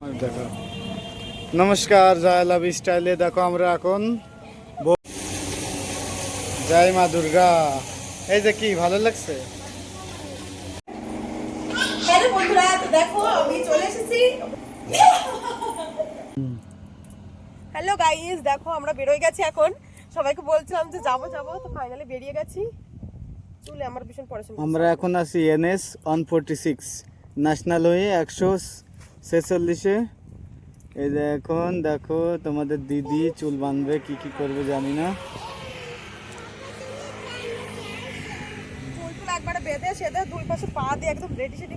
দেখো নমস্কার জয় লাভ স্টাইলে দেখো আমরা এখন জয় মা দুর্গা। এই যে কি ভালো লাগছে? হ্যালো বন্ধুরা তো দেখো আমি চলে এসেছি। হ্যালো গাইস দেখো আমরা বেরোয় গেছি এখন। সবাইকে বলছিলাম যে যাব যাব তো ফাইনালি বেরিয়ে গেছি। চলে আমার ভীষণ পড়াশোনা আমরা এখন আছি NS one forty six national হয়ে একশো ছেচল্লিশে। এই যে এখন দেখো তোমাদের দিদি চুল বাঁধবে কি কি করবে জানি না।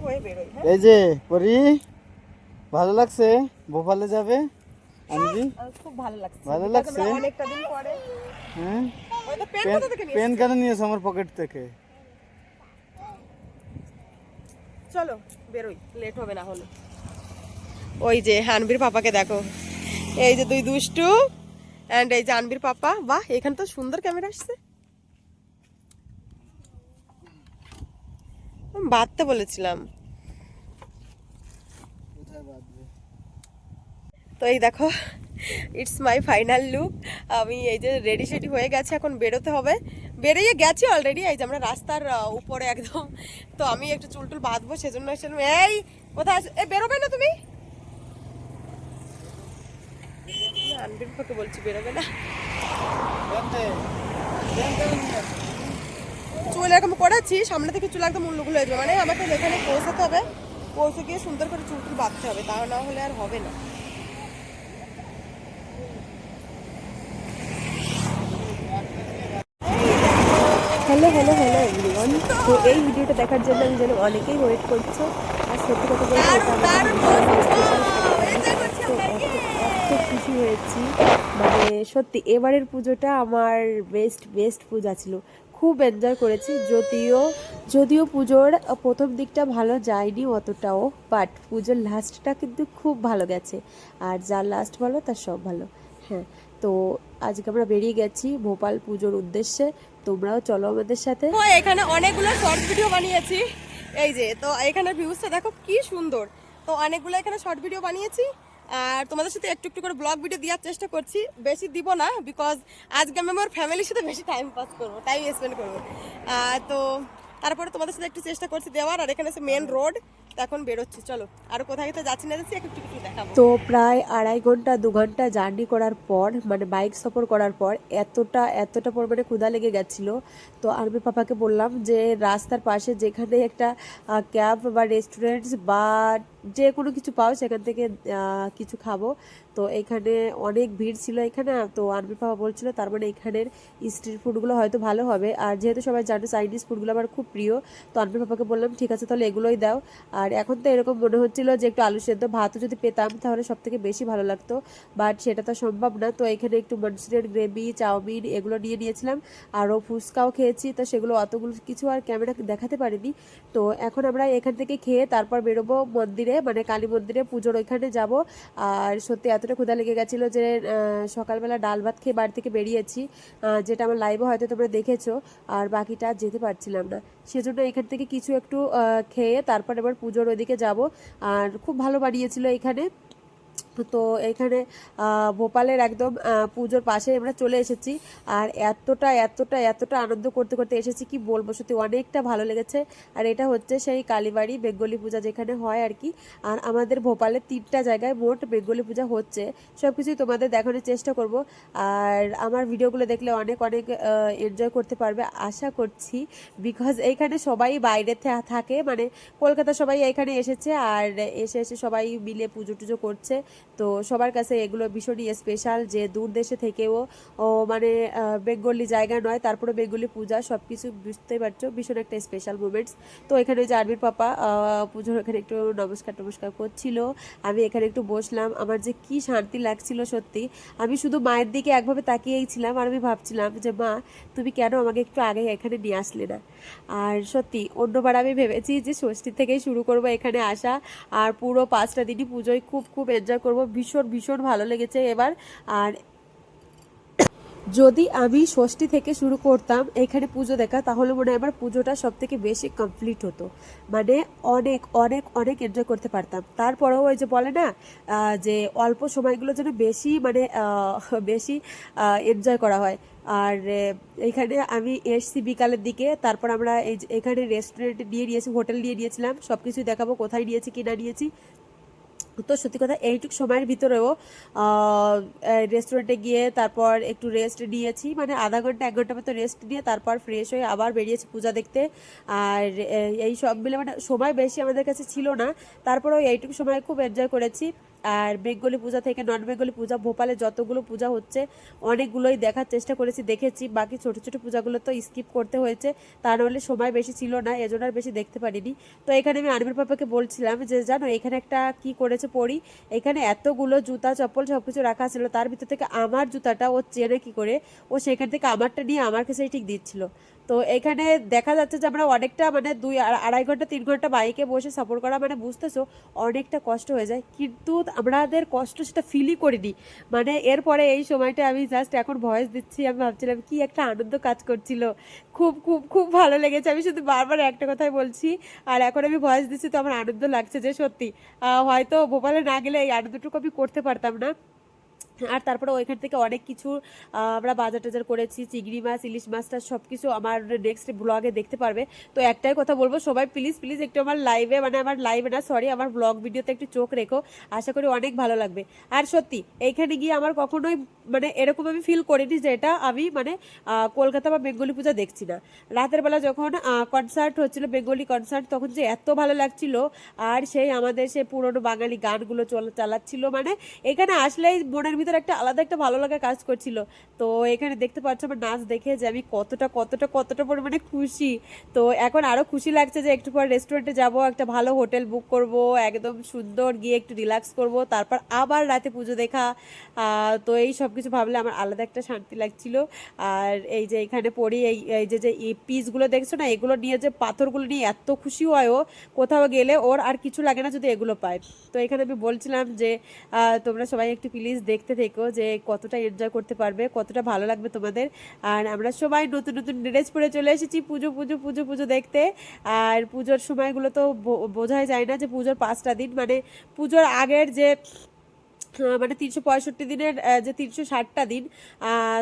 হয়ে এই যে পরি ভালো লাগছে? ভোপালে যাবে? আনবি? খুব ভালো লাগছে। ভালো লাগছে? অনেকটা দিন পরে। হ্যাঁ? পেন কেন নিয়েছো আমার পকেট থেকে? চলো বেরোই। লেট হবে না হলে। ওই যে আনবির পাপাকে দেখো। এই যে দুই দুষ্টু অ্যান্ড এই যে আনবির পাপা। বাহ, এখানে তো সুন্দর ক্যামেরা আসছে। বাঁধতে বলেছিলাম। তো এই দেখো ইটস মাই ফাইনাল লুক আমি এই যে রেডি সেডি হয়ে গেছে, এখন বেরোতে হবে। বেরিয়ে গেছি অলরেডি এই যে আমরা রাস্তার উপরে একদম। তো আমি একটু চুল টুল বাঁধবো, সেজন্য এই, কোথায়? এ, বেরোবে না তুমি? আনবির পক্ষে বলছি বেরোবে না। চুল এরকম করেছি সামনে থেকে চুল একদম উল্লুগুলো হয়ে যাবে। মানে আমাকে এখানে পৌঁছাতে হবে পৌঁছে গিয়ে সুন্দর করে চুল টুল বাঁধতে হবে তা না হলে আর হবে না। হ্যালো হ্যালো হ্যালো এভরিওয়ান তো এই ভিডিওটা দেখার জন্য আমি যেন অনেকেই ওয়েট করছ। আর সত্যি কথা বলতে এটা আমাদের তো এত এত খুশি হয়েছি। মানে সত্যি এবারের পুজোটা আমার বেস্ট বেস্ট পূজা ছিল। খুব এনজয় করেছি, যদিও যদিও পুজোর প্রথম দিকটা ভালো যায়নি অতটাও বাট পুজোর লাস্টটা কিন্তু খুব ভালো গেছে। আর যার লাস্ট ভালো, তার সব ভালো। হ্যাঁ তো আজকে আমরা বেরিয়ে গেছি ভোপাল পুজোর উদ্দেশ্যে। তোমরাও চলো আমাদের সাথে। এখানে অনেকগুলো শর্ট ভিডিও বানিয়েছি। এই যে, তো এখানে ভিউজটা দেখো, কি সুন্দর। তো অনেকগুলো এখানে শর্ট ভিডিও বানিয়েছি। আর তোমাদের সাথে একটু একটু করে ব্লগ ভিডিও দেওয়ার চেষ্টা করছি। বেশি দিব না বিকজ আজকে আমি আমার ফ্যামিলির সাথে বেশি টাইম পাস করব টাইম স্পেন্ড করব। তো তারপরে তোমাদের সাথে একটু চেষ্টা করছি দেওয়ার, আর এখানে মেন রোড এখন বেরোচ্ছি, চলো। আর কোথায় কোথায় যাচ্ছি না যাচ্ছি, একটু একটু দেখাবো। তো প্রায় আড়াই ঘণ্টা, দু ঘণ্টা জার্নি করার পর মানে বাইক সফর করার পর, এতটা এতটা পরিমাণে ক্ষুধা লেগে গেছিল। তো আমি পাপাকে বললাম যে, রাস্তার পাশে যেখানে একটা ক্যাব বা রেস্টুরেন্ট বা যে কোনো কিছু পাও, সেখান থেকে কিছু খাব। তো এখানে অনেক ভিড় ছিল এখানে, তো আনবি পাপা বলছিল তার মানে এখানের স্ট্রিট ফুডগুলো হয়তো ভালো হবে। আর যেহেতু সবাই জানো চাইনিজ ফুডগুলো আমার খুব প্রিয়, তো আনবি পাপাকে বললাম, ঠিক আছে, তাহলে এগুলোই দাও। আর এখন তো এরকম মনে হচ্ছিল যে একটু আলু সেদ্ধ ভাতও যদি পেতাম, তাহলে সব থেকে বেশি ভালো লাগতো। বাট সেটা তো সম্ভব না। তো এখানে একটু মনচুরিয়ান গ্রেভি, চাউমিন এগুলো নিয়ে নিয়েছিলাম। আরও ফুচকাও খেয়েছি। তো সেগুলো অতগুলো কিছু আর ক্যামেরা দেখাতে পারিনি। তো এখন আমরা এখান থেকে খেয়ে তারপর বেরোবো মন্দিরে। মানে কালী মন্দিরে পুজোর ওইখানে যাব। আর সত্যি এতটা ক্ষুধা লেগে গেছিল যে সকালবেলা ডাল ভাত খেয়ে বাড়ি থেকে বেরিয়েছি যেটা আমার লাইভে হয়তো তোমরা দেখেছ, আর বাকিটা যেতে পারছিলাম না। সেজন্য এখান থেকে কিছু একটু খেয়ে তারপর এবার পুজোর ওইদিকে যাব। আর খুব ভালো বাড়িয়েছিল এখানে। তো এখানে ভোপালের একদম পুজোর পাশে আমরা চলে এসেছি। আর এতটা এতটা এতটা আনন্দ করতে করতে এসেছি, কি বলব? সত্যি অনেকটা ভালো লেগেছে। আর এটা হচ্ছে সেই কালীবাড়ি বেঙ্গলি পূজা যেখানে হয় আর কি। আর আমাদের ভোপালের তিনটা জায়গায় মোট বেঙ্গলি পূজা হচ্ছে। সব কিছুই তোমাদের দেখানোর চেষ্টা করব। আর আমার ভিডিওগুলো দেখলে অনেক অনেক এনজয় করতে পারবে, আশা করছি। বিকজ এইখানে সবাই বাইরে থাকে। মানে কলকাতা সবাই এখানে এসেছে। আর এসে এসে সবাই মিলে পুজো টুজো করছে। তো সবার কাছে এগুলো ভীষণই স্পেশাল যে দূর দেশে থেকেও, ও মানে বেঙ্গলি জায়গা নয়, তারপরে বেঙ্গলি পূজা সব কিছু বুঝতেই পারছ, ভীষণ একটা স্পেশাল মুমেন্টস তো এখানে যে আরবির পাপা পুজোর এখানে একটু নমস্কার টমস্কার করছিল, আমি এখানে একটু বসলাম, আমার যে কি শান্তি লাগছিল সত্যি, আমি শুধু মায়ের দিকে একভাবে তাকিয়েই ছিলাম আর আমি ভাবছিলাম যে, মা, তুমি কেন আমাকে একটু আগে এখানে নিয়ে আসলে না? আর সত্যি, অন্যবার আমি ভেবেছি যে ষষ্ঠী থেকেই শুরু করব এখানে আসা, আর পুরো পাঁচটা দিনই পুজোয় খুব খুব এনজয় করব। ভীষণ ভীষণ ভালো লেগেছে এবার। আর যদি আমি ষষ্ঠী থেকে শুরু করতাম এখানে পুজো দেখা, তাহলে মনে হয় আমার পুজোটা সব থেকে বেশি কমপ্লিট হতো। মানে অনেক অনেক অনেক এনজয় করতে পারতাম। তারপরেও ওই যে বলে না যে অল্প সময়গুলো যেন বেশি মানে বেশি এনজয় করা হয়। আর এখানে আমি এসছি বিকালের দিকে, তারপর আমরা এই এখানে রেস্টুরেন্ট নিয়ে নিয়েছি হোটেল নিয়ে নিয়েছিলাম সব কিছুই দেখাবো, কোথায় নিয়েছি, কি না নিয়েছি। তো সত্যি কথা এইটুক সময়ের ভিতরেও রেস্টুরেন্টে গিয়ে তারপর একটু রেস্ট নিয়েছি। মানে আধা ঘণ্টা, এক ঘণ্টা মতো রেস্ট নিয়ে তারপর ফ্রেশ হয়ে আবার বেরিয়েছি পূজা দেখতে। আর এই সব মিলে মানে সময় বেশি আমাদের কাছে ছিল না। তারপরেও এইটুকু সময় খুব এনজয় করেছি। আর বেঙ্গলি পূজা থেকে নন বেঙ্গলি পূজা, ভোপালে যতগুলো পূজা হচ্ছে, অনেকগুলোই দেখার চেষ্টা করেছি, দেখেছি। বাকি ছোট ছোট পূজাগুলো তো স্কিপ করতে হয়েছে তা নাহলে সময় বেশি ছিল না, এজন্য আর বেশি দেখতে পারিনি। তো এখানে আমি আনবির পাপাকে বলছিলাম যে, জানো, এখানে একটা কি করেছে পড়ি এখানে এতগুলো জুতা, চপ্পল সব কিছু রাখা ছিল, তার ভিতর থেকে আমার জুতাটা ও চেনে কি করে? ও সেখান থেকে আমারটা নিয়ে আমার কাছেই ঠিক দিচ্ছিল। তো এখানে দেখা যাচ্ছে যে আমরা অনেকটা মানে দুই আড়া- আড়াই ঘণ্টা, তিন ঘণ্টা বাইকে বসে সফর করা মানে বুঝতেছো অনেকটা কষ্ট হয়ে যায়। কিন্তু আমাদের কষ্ট সেটা ফিলই করিনি। মানে এরপরে এই সময়টা আমি জাস্ট এখন ভয়েস দিচ্ছি, আমি ভাবছিলাম কি একটা আনন্দ কাজ করছিল। খুব খুব খুব ভালো লেগেছে। আমি শুধু বারবার একটা কথাই বলছি, আর এখন আমি ভয়েস দিচ্ছি তো আমার আনন্দ লাগছে যে সত্যি হয়তো ভোপালে না গেলে এই আনন্দটুকু আমি করতে পারতাম না। আর তারপরে ওইখান থেকে অনেক কিছু আমরা বাজার টাজার করেছি, চিংড়ি মাছ, ইলিশ মাছটা সব কিছু আমার নেক্সট ব্লগে দেখতে পারবে। তো একটাই কথা বলব, সবাই প্লিজ প্লিজ একটু আমার লাইভে মানে আমার লাইভে না সরি আমার ব্লগ ভিডিওতে একটু চোখ রেখো। আশা করি অনেক ভালো লাগবে। আর সত্যি, এইখানে গিয়ে আমার কখনোই মানে এরকম আমি ফিল করিনি যে এটা আমি মানে কলকাতা বা বেঙ্গলি পূজা দেখছি না। রাতের বেলা যখন কনসার্ট হচ্ছিল, বেঙ্গলি কনসার্ট তখন যে এত ভালো লাগছিল, আর সেই আমাদের সেই পুরনো বাঙালি গানগুলো চল- চালাচ্ছিল মানে এখানে আসলেই মনের ভিতর একটা আলাদা একটা ভালো লাগা কাজ করছিল। তো এখানে দেখতে পাচ্ছ আমার নাচ দেখে যে আমি কতটা কতটা কতটা পরিমাণে খুশি। তো এখন আরও খুশি লাগছে যে একটু পর রেস্টুরেন্টে যাব, একটা ভালো হোটেল বুক করব, একদম সুন্দর গিয়ে একটু রিল্যাক্স করব, তারপর আবার রাতে পুজো দেখা। তো এই সব কিছু ভাবলে আমার আলাদা একটা শান্তি লাগছিল। আর এই যে এখানে পড়ি, এই এই যে যে পিসগুলো দেখছ না, এগুলো নিয়ে যে পাথরগুলো নিয়ে এত খুশি হয় ও, কোথাও গেলে ওর আর কিছু লাগে না যদি এগুলো পায়। তো এখানে আমি বলছিলাম যে তোমরা সবাই একটু প্লিজ দেখতে থেকো যে কতটা এনজয় করতে পারবে, কতটা ভালো লাগবে তোমাদের। আর আমরা সবাই নতুন নতুন ড্রেস পরে চলে এসেছি পুজো পুজো পুজো পুজো দেখতে। আর পুজোর সময়গুলো তো বোঝাই যায় না যে পুজোর পাঁচটা দিন মানে পুজোর আগের যে মানে তিনশো পঁয়ষট্টি দিনের যে তিনশো ষাটটা দিন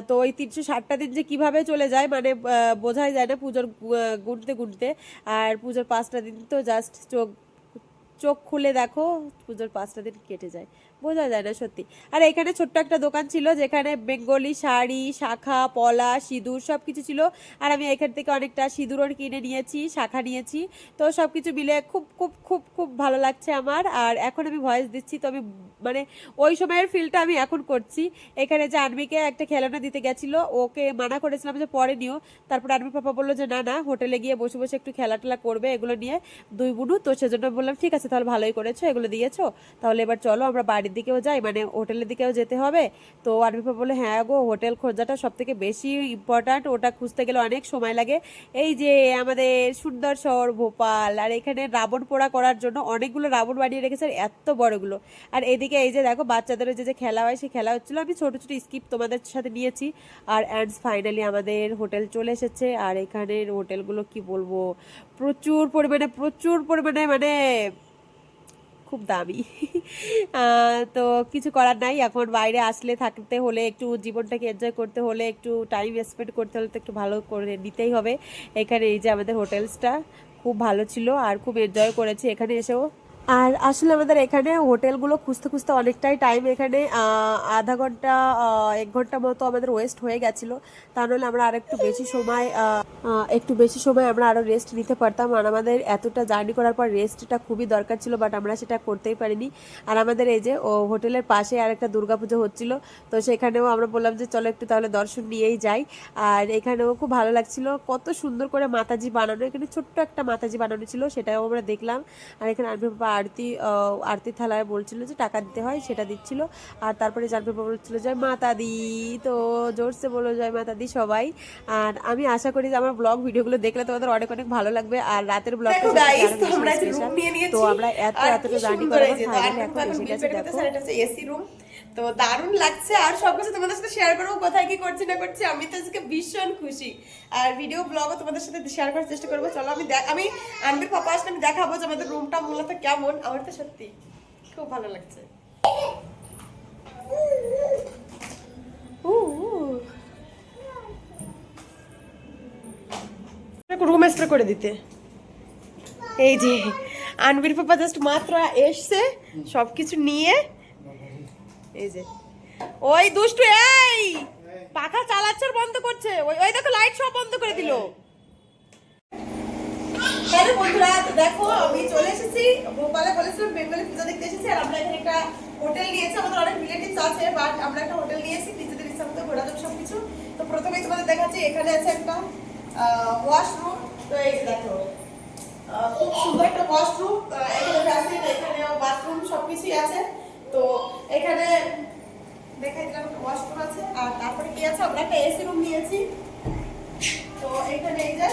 তো ওই তিনশো ষাটটা দিন যে কীভাবে চলে যায় মানে বোঝাই যায় না পুজোর গুনতে গুনতে। আর পুজোর পাঁচটা দিন তো জাস্ট চোখ চোখ খুলে দেখো, পুজোর পাঁচটা দিন কেটে যায়। বোঝা যায় না সত্যি। আর এখানে ছোট্ট একটা দোকান ছিল যেখানে বেঙ্গলি শাড়ি, শাখা, পলা, সিঁদুর সব কিছু ছিল। আর আমি এখান থেকে অনেকটা সিঁদুরও কিনে নিয়েছি, শাখা নিয়েছি। তো সব কিছু মিলে খুব খুব খুব খুব ভালো লাগছে আমার। আর এখন আমি ভয়েস দিচ্ছি, তো আমি মানে ওই সময়ের ফিলটা আমি এখন করছি। এখানে যে আর্মিকে একটা খেলনা দিতে গেছিল, ওকে মানা করেছিলাম যে পরে নিও। তারপর আর্মি পাপা বলল যে, না না হোটেলে গিয়ে বসে বসে একটু খেলা টেলা করবে এগুলো নিয়ে দুই বুনু। তো সেজন্য বললাম, ঠিক আছে, তাহলে ভালোই করেছ, এগুলো দিয়েছ। তাহলে এবার চলো, আমরা বাড়ির দিকেও যাই মানে হোটেলের দিকেও যেতে হবে। তো আনবি পাপা বলল হ্যাঁ গো হোটেল খোঁজাটা সব থেকে বেশি ইম্পর্ট্যান্ট ওটা খুঁজতে গেলে অনেক সময় লাগে। এই যে আমাদের সুন্দর শহর ভোপাল, আর এখানে রাবণ পোড়া করার জন্য অনেকগুলো রাবণ বানিয়ে রেখেছে এত বড়গুলো। আর এদিকে এই যে দেখো বাচ্চাদের যে যে খেলা হয়, সেই খেলা হচ্ছিল। আমি ছোটো ছোটো স্কিপ তোমাদের সাথে নিয়েছি। আর অ্যান্ডস ফাইনালি আমাদের হোটেল চলে এসেছে। আর এখানের হোটেলগুলো কি বলব? প্রচুর পরিমাণে প্রচুর পরিমাণে মানে খুব দামি। তো কিছু করার নাই। এখন বাইরে আসলে থাকতে হলে একটু জীবনটাকে এনজয় করতে হলে একটু টাইম স্পেন্ড করতে হলে তো একটু ভালো করে নিতেই হবে। এখানে এই যে আমাদের হোটেলসটা খুব ভালো ছিল আর খুব এনজয় করেছি। এখানে এসেও আর আসলে আমাদের এখানে হোটেলগুলো খুঁজতে খুঁজতে অনেকটাই টাইম এখানে আধা ঘণ্টা এক ঘণ্টা মতো আমাদের ওয়েস্ট হয়ে গেছিল। তা নাহলে আমরা আর একটু বেশি সময় একটু বেশি সময় আমরা আরও রেস্ট নিতে পারতাম। আর আমাদের এতটা জার্নি করার পর রেস্টটা খুবই দরকার ছিল বাট আমরা সেটা করতেই পারিনি। আর আমাদের এই যে, ও, হোটেলের পাশে আর একটা দুর্গাপুজো হচ্ছিল, তো সেখানেও আমরা বললাম যে, চলো একটু তাহলে দর্শন নিয়েই যাই। আর এখানেও খুব ভালো লাগছিল, কত সুন্দর করে মাতাজি বানানো। এখানে ছোট্ট একটা মাতাজি বানানো ছিল, সেটাও আমরা দেখলাম। আর এখানে বাবা আরতি আরতি থালায় বলছিল যে টাকা দিতে হয় সেটা দিচ্ছিল। আর তারপরে জানবি পেপার বলছিল জয় মাতা দি তো জোরসে বলো যায় মাতা দি সবাই। আর আমি আশা করি যে আমার ব্লগ ভিডিওগুলো দেখলে তোমাদের অনেক অনেক ভালো লাগবে। আর রাতের ব্লগ তো আমরা যে room নিয়ে নিয়েছি। তো আমরা এত জানি এতটা এসি রুম এখন এসে গেছে দেখো। তো দারুণ লাগছে। আর সব কিছু তোমাদের সাথে শেয়ার করব, কোথায় কি করছি, না করছি, আমি তো আজকে ভীষণ খুশি। আর ভিডিও ব্লগও তোমাদের সাথে শেয়ার করার চেষ্টা করব। চলো, আমি আমি আনবির পাপা আসলে আমি দেখাবো যে আমাদের রুমটা মূলত কেমন। আমার তো সত্যি খুব ভালো লাগছে। রুম স্প্রে করে দিতে। এই যে, আনবির পাপা জাস্ট মাত্র এসছে, সবকিছু নিয়ে এই যে। ওই দুষ্টু, এই! পাখা চালাচ্ছে বন্ধ করছে। ওই ওই দেখো লাইট সব বন্ধ করে দিল। হ্যালো বন্ধুরা, তো দেখো, আমি চলে এসেছি ভোপালে বলেছিলাম বেঙ্গলি পূজা দেখতে এসেছি, আর আমরা এখানে একটা হোটেল নিয়েছি। আমাদের অনেক রিলেটিভস আছে বাট আমরা একটা হোটেল নিয়েছি, নিজেদের ইচ্ছা মতো ঘোরা যাবে সবকিছু। তো প্রথমেই তোমাদের দেখাচ্ছি, এখানে আছে একটা ওয়াশরুম তো এই দেখো খুব সুন্দর একটা ওয়াশরুম এখানে বেসিন এখানে বাথরুম সবকিছুই আছে। তো এখানে দেখাই দিলাম একটা ওয়াশরুম আছে আর তারপরে কি আছে আমরা একটা এসি রুম নিয়েছি তো এখানে এই যে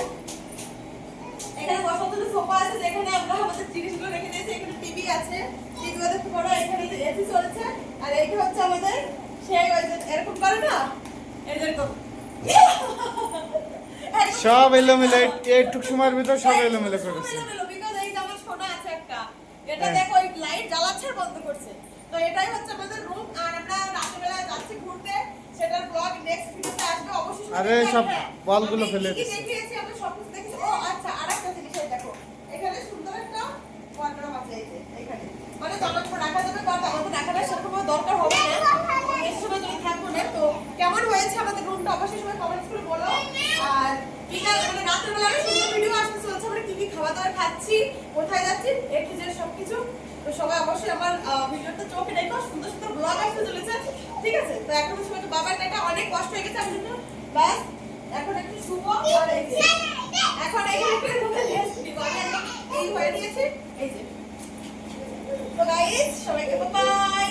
এখানে বসার জন্য সোফা আছে যেখানে আমরা আমাদের জিনিসগুলো রেখে দিয়েছি এখানে টিভি আছে টিভি দেখতে পারো এখানে এসি চলছে আর এইটা হচ্ছে আমাদের সেই এরকম করে না এরকম সব এলোমেলো এইটুক সময়ের ভিতর সব এলোমেলো করে। এই যে আমার সোনা আছে একটা। এটা হ্যাঁ। দেখো, এই light জ্বালাচ্ছে বন্ধ করছে। তো এটাই হচ্ছে আমাদের room, আর আমরা রাত্রিবেলায় যাচ্ছি ঘুরতে, সেটার vlog next videoতে আসবে, অবশ্যই আরে, সব বলগুলো ফেলে। দেখিয়েছি, সবকিছু দেখেছি। ও, আচ্ছা, আরেকটা জিনিস এই দেখো। এখানে সুন্দর একটা আছে এই যে, এখানে। মানে জামাকাপড় রাখা যাবে, but আমাদের রাখাটা সেরকম দরকার হবে না। Next সময় যদি থাকব না, তো কেমন হয়েছে আমাদের রুমটা অবশ্যই সবাই কমেন্টস করে বলো আর বিকাল মানে রাতের বেলা সুন্দর ভিডিও আসতে চলছে আমরা কি কি খাওয়া দাওয়া খাচ্ছি, কোথায় যাচ্ছি, এ টু জেড সবকিছু। তো সবাই অবশ্যই আমার ভিডিওটা চোখে রেখো সুন্দর সুন্দর ব্লগ আসতে চলেছে, ঠিক আছে? তো এখন সবাইকে বাবার এটা অনেক কষ্ট হয়ে গেছে, আমি ব্যাস, এখন একটু শুভ আর এই যে, এখন এখানে একটু এই হয়ে নিয়েছি, এই যে। তো গাইস সবাইকে বাই